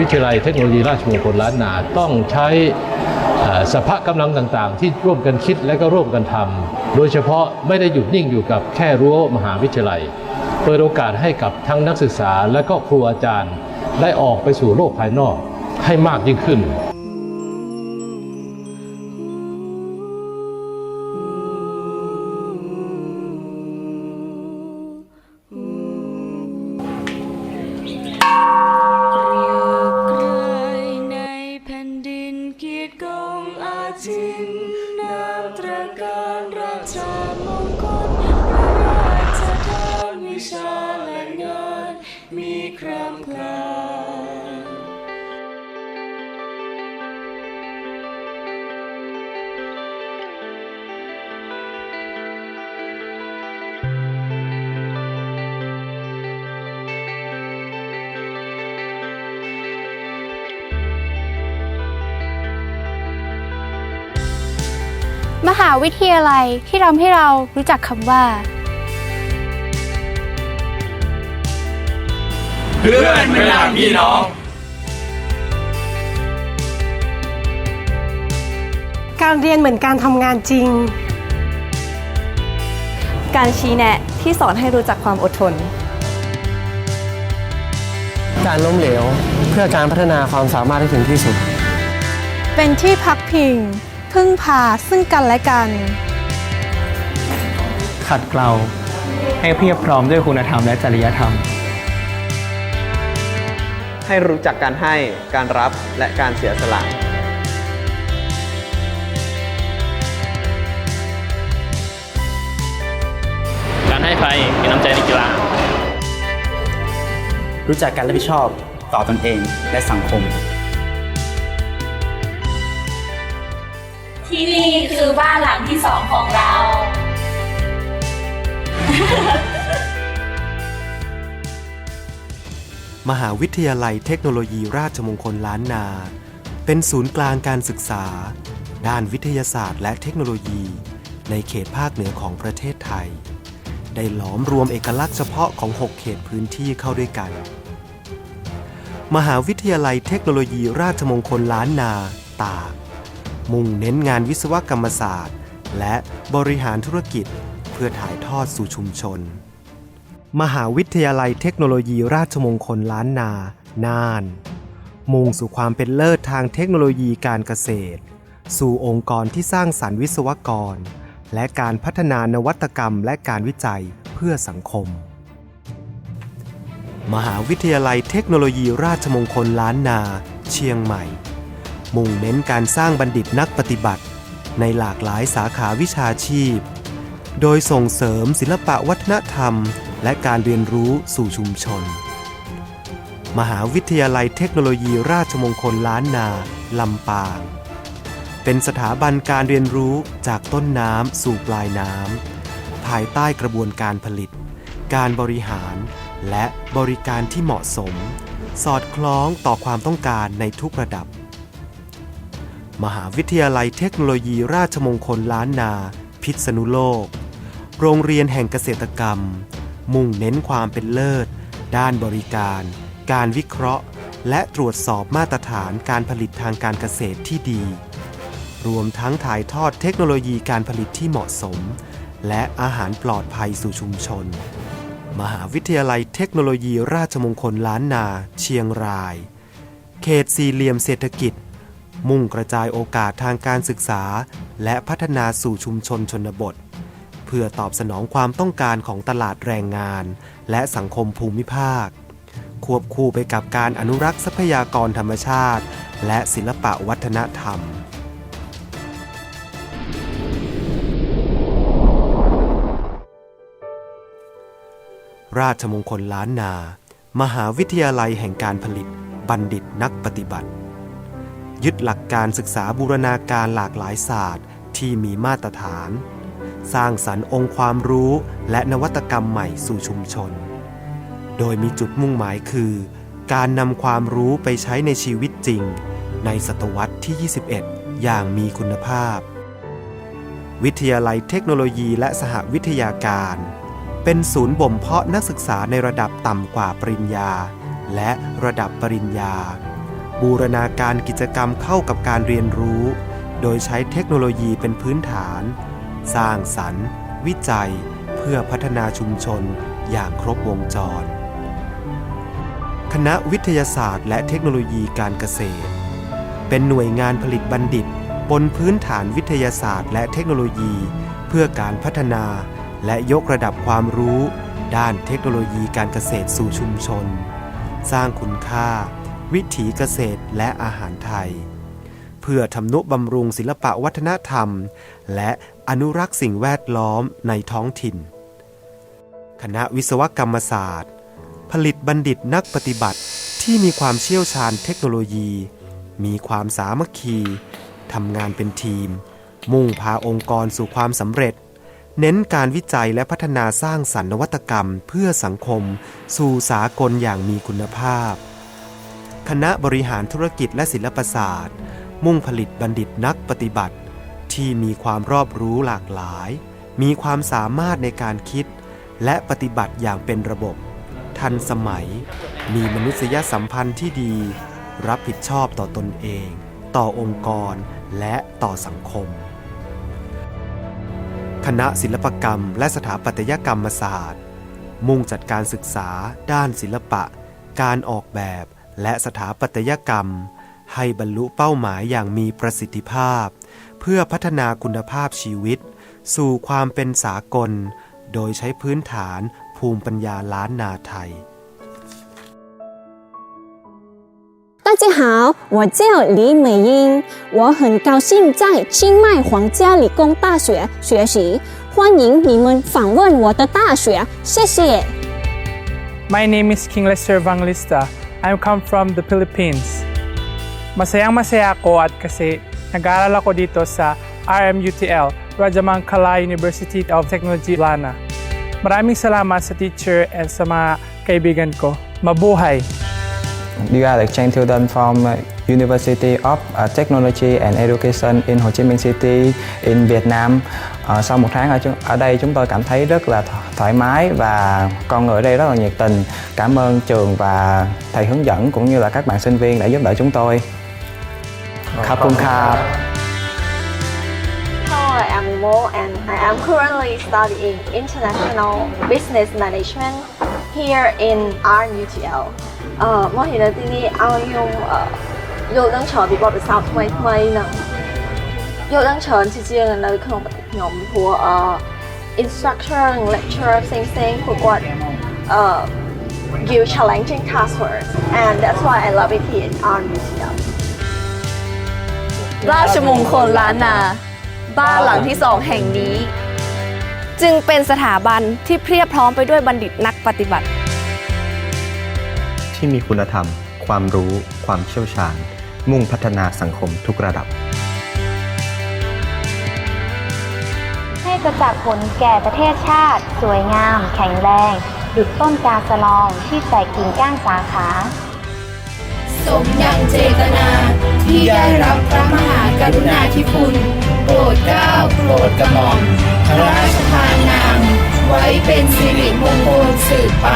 วิทยาลัยเทคโนโลยีราชมงคลล้านนาต้องใช้สภากำลังต่างๆ ที่ร่วมกันคิดและก็ร่วมกันทำโดยเฉพาะไม่ได้หยุดนิ่งอยู่กับแค่รั้วมหาวิทยาลัย เปิดโอกาสให้กับทั้งนักศึกษาและก็ครูอาจารย์ ได้ออกไปสู่โลกภายนอกให้มากยิ่งขึ้น หาวิทยาลัยที่ทำให้เรารู้จักคำว่า เพื่อนไม่รักพี่น้อง การเรียนเหมือนการทำงานจริง การชี้แนะที่สอนให้รู้จักความอดทน การล้มเหลว เพื่อการพัฒนาความสามารถให้ถึงที่สุด เป็นที่พักพิง พึ่งพาซึ่งกันและกัน ขัดเกลาให้เพียบพร้อมด้วยคุณธรรมและจริยธรรม ให้รู้จักการให้การรับและการเสียสละการให้ภัยมีน้ำใจในกีฬา รู้จักการรับผิดชอบต่อตนเองและสังคม ที่นี่คือบ้านหลังที่สองของเรา มหาวิทยาลัยเทคโนโลยีราชมงคลล้านนา เป็นศูนย์กลางการศึกษา ด้านวิทยาศาสตร์และเทคโนโลยี ในเขตภาคเหนือของประเทศไทย ได้หลอมรวมเอกลักษณ์เฉพาะของ 6 เขตพื้นที่เข้าด้วยกัน มหาวิทยาลัยเทคโนโลยีราชมงคลล้านนาตาก มุ่งเน้นงานวิศวกรรมศาสตร์ และบริหารธุรกิจเพื่อถ่ายทอดสู่ชุมชน มหาวิทยาลัยเทคโนโลยีราชมงคลล้านนา น่าน มุ่งสู่ความเป็นเลิศทางเทคโนโลยีการเกษตร สู่องค์กรที่สร้างสรรค์วิศวกร และการพัฒนานวัตกรรมและการวิจัยเพื่อสังคม มหาวิทยาลัยเทคโนโลยีราชมงคลล้านนา เชียงใหม่ มุ่งเน้นการสร้างบัณฑิตนักปฏิบัติ ในหลากหลายสาขาวิชาชีพ โดยส่งเสริมศิลปะวัฒนธรรม และการเรียนรู้สู่ชุมชน มหาวิทยาลัยเทคโนโลยีราชมงคลล้านนา ลำปาง เป็นสถาบันการเรียนรู้จากต้นน้ำสู่ปลายน้ำภายใต้กระบวนการผลิต การบริหารและบริการที่เหมาะสม สอดคล้องต่อความต้องการในทุกระดับ มหาวิทยาลัยเทคโนโลยีราชมงคลล้านนา พิษณุโลก โรงเรียนแห่งเกษตรกรรม มุ่งเน้นความเป็นเลิศ ด้านบริการ การวิเคราะห์ และตรวจสอบมาตรฐานการผลิตทางการเกษตรที่ดี รวมทั้งถ่ายทอดเทคโนโลยีการผลิตที่เหมาะสม และอาหารปลอดภัยสู่ชุมชน มหาวิทยาลัยเทคโนโลยีราชมงคลล้านนา เชียงราย เขตสี่เหลี่ยมเศรษฐกิจ มุ่งกระจายโอกาสทางการศึกษา และพัฒนาสู่ชุมชนชนบท เพื่อตอบสนองความต้องการของตลาดแรงงาน และสังคมภูมิภาค ควบคู่ไปกับการอนุรักษ์ทรัพยากรธรรมชาติ และศิลปะวัฒนธรรมราชมงคลล้านนา มหาวิทยาลัยแห่งการผลิต บัณฑิตนักปฏิบัติ ยึดหลักการศึกษาบูรณาการหลากหลายศาสตร์ ที่มีมาตรฐาน สร้างสรรค์องค์ความรู้และนวัตกรรมใหม่สู่ชุมชน โดยมีจุดมุ่งหมายคือ การนำความรู้ไปใช้ในชีวิตจริง ในศตวรรษที่ 21 อย่างมีคุณภาพ วิทยาลัยเทคโนโลยีและสหวิทยาการ เป็นศูนย์บ่มเพาะนักศึกษาในระดับต่ำกว่าปริญญา และระดับปริญญา บูรณาการกิจกรรมเข้ากับการเรียนรู้ โดยใช้เทคโนโลยีเป็นพื้นฐาน สร้างสรรค์ วิจัย เพื่อพัฒนาชุมชนอย่างครบวงจร คณะวิทยาศาสตร์และเทคโนโลยีการเกษตร เป็นหน่วยงานผลิตบัณฑิต บนพื้นฐานวิทยาศาสตร์ และเทคโนโลยี เพื่อการพัฒนา และยกระดับความรู้ ด้านเทคโนโลยีการเกษตรสู่ชุมชน สร้างคุณค่า วิถีเกษตรและอาหารไทย เพื่อทำนุบำรุงศิลปะวัฒนธรรม และอนุรักษ์สิ่งแวดล้อมในท้องถิ่น คณะวิศวกรรมศาสตร์ ผลิตบัณฑิตนักปฏิบัติที่มีความเชี่ยวชาญเทคโนโลยี มีความสามัคคีทำงานเป็นทีม มุ่งพาองค์กรสู่ความสำเร็จ เน้นการวิจัยและพัฒนาสร้างสรรค์นวัตกรรม เพื่อสังคม สู่สากลอย่างมีคุณภาพ คณะบริหารธุรกิจและศิลปศาสตร์ มุ่งผลิตบัณฑิตนักปฏิบัติ ที่มีความรอบรู้หลากหลาย มีความสามารถในการคิด และปฏิบัติอย่างเป็นระบบ ทันสมัย มีมนุษยสัมพันธ์ที่ดี รับผิดชอบต่อตนเอง ต่อองค์กรและต่อสังคม คณะศิลปกรรมและสถาปัตยกรรมศาสตร์ มุ่งจัดการศึกษาด้านศิลปะ การออกแบบ และสถาปัตยกรรม ให้บรรลุเป้าหมายอย่างมีประสิทธิภาพ เพื่อพัฒนาคุณภาพชีวิต สู่ความเป็นสากล โดยใช้พื้นฐานภูมิปัญญาล้านนาไทย 大家好，我叫李美英，我很高兴在清迈皇家理工大学学习，欢迎你们访问我的大学，谢谢。 My name is King Lester Vanglista. I come from the Philippines. Masayang masaya ako at kasi nag-aaral ako dito sa RMUTL, Rajamangkala University of Technology, Lana. Maraming salamat sa teacher and sa mga kaibigan ko. Mabuhay! You are exchange student from uh, University of à, Technology and Education in Hồ Chí Minh City in Việt Nam. Uh, sau một tháng ở, ở đây chúng tôi cảm thấy rất là thoải mái và con người ở đây rất là nhiệt tình. Cảm ơn trường và thầy hướng dẫn cũng như là các bạn sinh viên đã giúp đỡ chúng tôi. Khap khap. khap. I am Mo and I am currently studying International Business Management here in RUTL. Uh, ờ, Mo thì là tini ao yung 有当桥比我的少买买呢。有当桥之间เราขนมขนมพวกเอ่อ instructor lecturer สิ่งสิ่งพวกว่าเอ่อ give challenging taskforce and that's why I love it here in our museum ราชมงคลล้านนา บ้านหลังที่สองแห่งนี้ จึงเป็นสถาบันที่เพียบพร้อมไปด้วยบัณฑิตนักปฏิบัติ ที่มีคุณธรรม ความรู้ ความเชี่ยวชาญ มุ่งพัฒนาสังคมทุกระดับ ให้ประจักษ์ผลแก่ประเทศชาติ สวยงาม แข็งแรง ดุจต้นกาสะลองที่แตกกิ่งก้านสาขา สมยังเจตนาที่ได้รับพระมหากรุณาธิคุณโปรดเกล้าโปรดกระหม่อมพระราชทานนามไว้เป็นสิริมงคลสืบไป